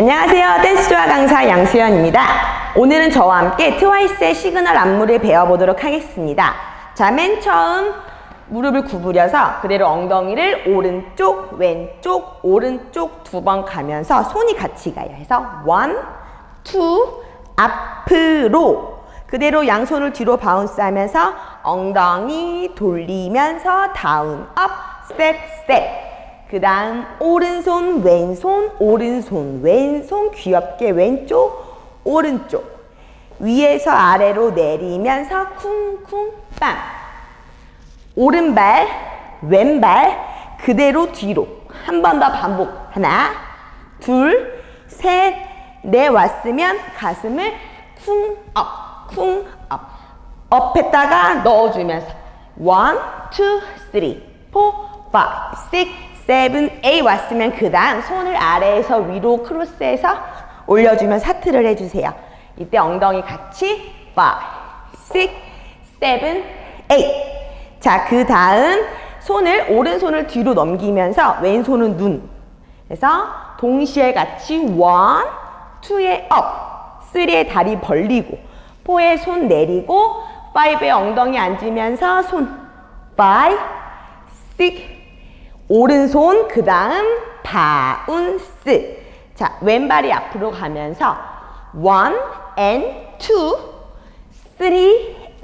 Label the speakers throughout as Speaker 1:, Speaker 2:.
Speaker 1: 안녕하세요. 댄스조아 강사 양수연입니다. 오늘은 저와 함께 트와이스의 시그널 안무를 배워보도록 하겠습니다. 자, 맨 처음 무릎을 구부려서 그대로 엉덩이를 오른쪽, 왼쪽, 오른쪽 두 번 가면서 손이 같이 가요. 해서 원, 투, 앞으로 그대로 양손을 뒤로 바운스 하면서 엉덩이 돌리면서 다운, 업, 스텝, 스텝 그 다음 오른손 왼손 오른손 왼손 귀엽게 왼쪽 오른쪽. 위에서 아래로 내리면서 쿵쿵 빵. 오른발 왼발 그대로 뒤로. 한 번 더 반복. 하나 둘 셋 넷 왔으면 가슴을 쿵업 쿵업. 업했다가 넣어주면서. 원, 투, 쓰리, 포, 파 이브, 식, 세븐, 에잇 왔으면 그 다음 손을 아래에서 위로 크로스해서 올려주면서 하트를 해주세요. 이때 엉덩이 같이 파이브, 식, 세븐, 에잇 자, 그 다음 손을 오른손을 뒤로 넘기면서 왼손은 눈 그래서 동시에 같이 원, 투에 업, 쓰리에 다리 벌리고 포에 손 내리고 파이브에 엉덩이 앉으면서 손 파이브, 식 오른손 그 다음 바운스. 자 왼발이 앞으로 가면서 원 and two,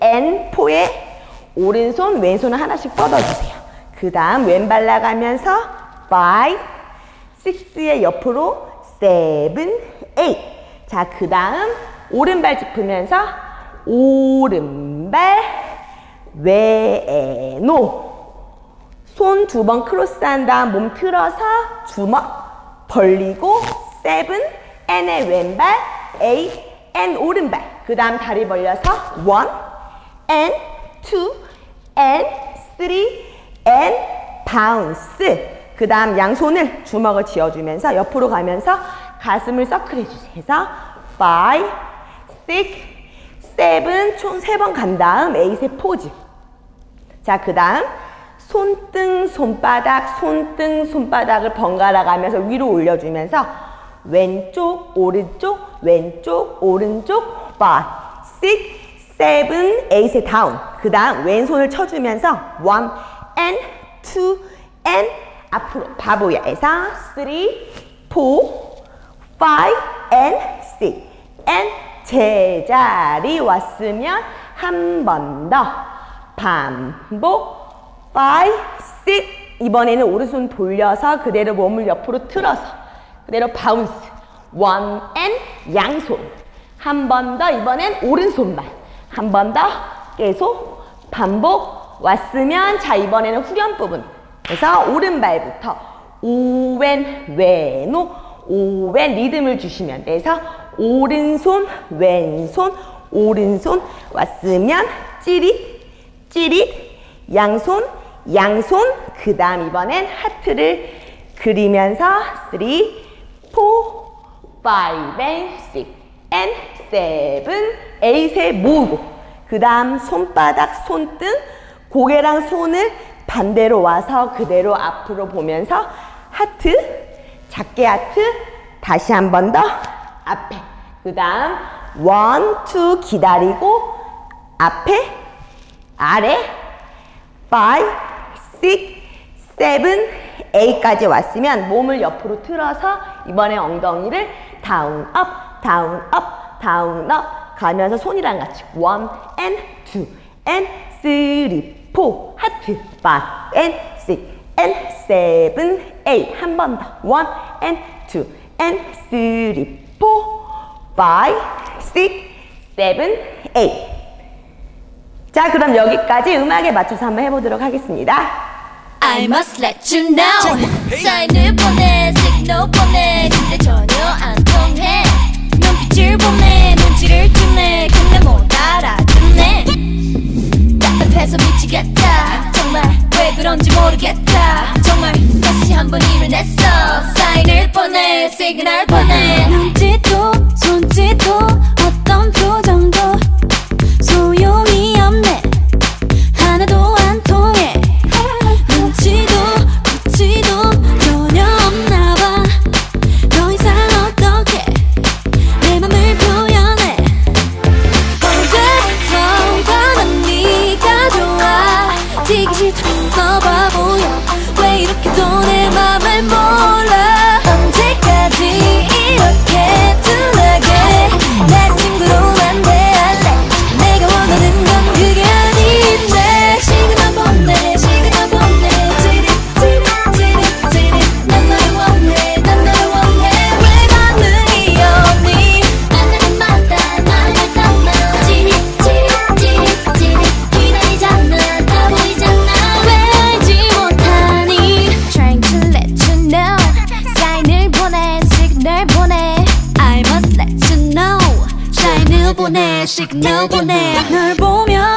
Speaker 1: and four에 오른손 왼손을 하나씩 뻗어주세요. 그 다음 왼발 나가면서 five, six의 옆으로 seven, eight. 자그 다음 오른발 짚으면서 오른발 외노 손 두 번 크로스한 다음 몸 틀어서 주먹 벌리고 세븐 N의 왼발 에잇 N 오른발. 그 다음 다리 벌려서 원 N 투 N 쓰리 N 바운스 그 다음 양손을 주먹을 쥐어주면서 옆으로 가면서 가슴을 서클 해주세요. 해서 five, six, seven. 총세 번 간 다음 에잇의 포즈. 자, 그 다음 손등, 손바닥, 손등, 손바닥을 번갈아 가면서 위로 올려주면서 왼쪽, 오른쪽, 왼쪽, 오른쪽, 5, 6, 7, 8의 다운. 그 다음 왼손을 쳐주면서 1 and 2 and 앞으로 바보야에서 3, 4, 5 and 6 and 제자리 왔으면 한 번 더. 반복 5, 6 이번에는 오른손 돌려서 그대로 몸을 옆으로 틀어서 그대로 바운스 원앤 양손. 한 번 더 이번엔 오른손발 한번 더 계속 반복 왔으면 자 이번에는 후렴 부분. 그래서 오른발부터 오왼 외노 오왼 리듬을 주시면 돼서 오른손 왼손 오른손 왔으면 찌릿 찌릿. 양손 양손 그 다음 이번엔 하트를 그리면서 3, 4, 5 and 6 and 7, 8에 모으고 그 다음 손바닥 손등 고개랑 손을 반대로 와서 그대로 앞으로 보면서 하트 작게 하트 다시 한 번 더 앞에. 그 다음 원, 투 기다리고 앞에 아래 5, 6, 7, 8까지 왔으면 몸을 옆으로 틀어서 이번에 엉덩이를 다운 업 다운 업 다운 업 가면서 손이랑 같이 1 and 2 and 3, 4 하트 5 and 6 and 7, 8한번 더. 1 and 2 and 3, 4 5, 6, 7, 8 자, 그럼 여기까지 음악에 맞춰서 한번 해보도록 하겠습니다.
Speaker 2: I must let you know. 사인을 보내 시그널 보내. 근데 전혀 안 통해. 눈빛을 보내 눈치를 주네. 근데 못 알아듣네. 답답해서 미치겠다. 정말 왜 그런지 모르겠다. 정말 다시 한번 일을 냈어. 사인을 보내 시 다시 찾았어 바 보여？왜 이렇게 또내 맘을 몰라 보내 시그널 보내 널 보며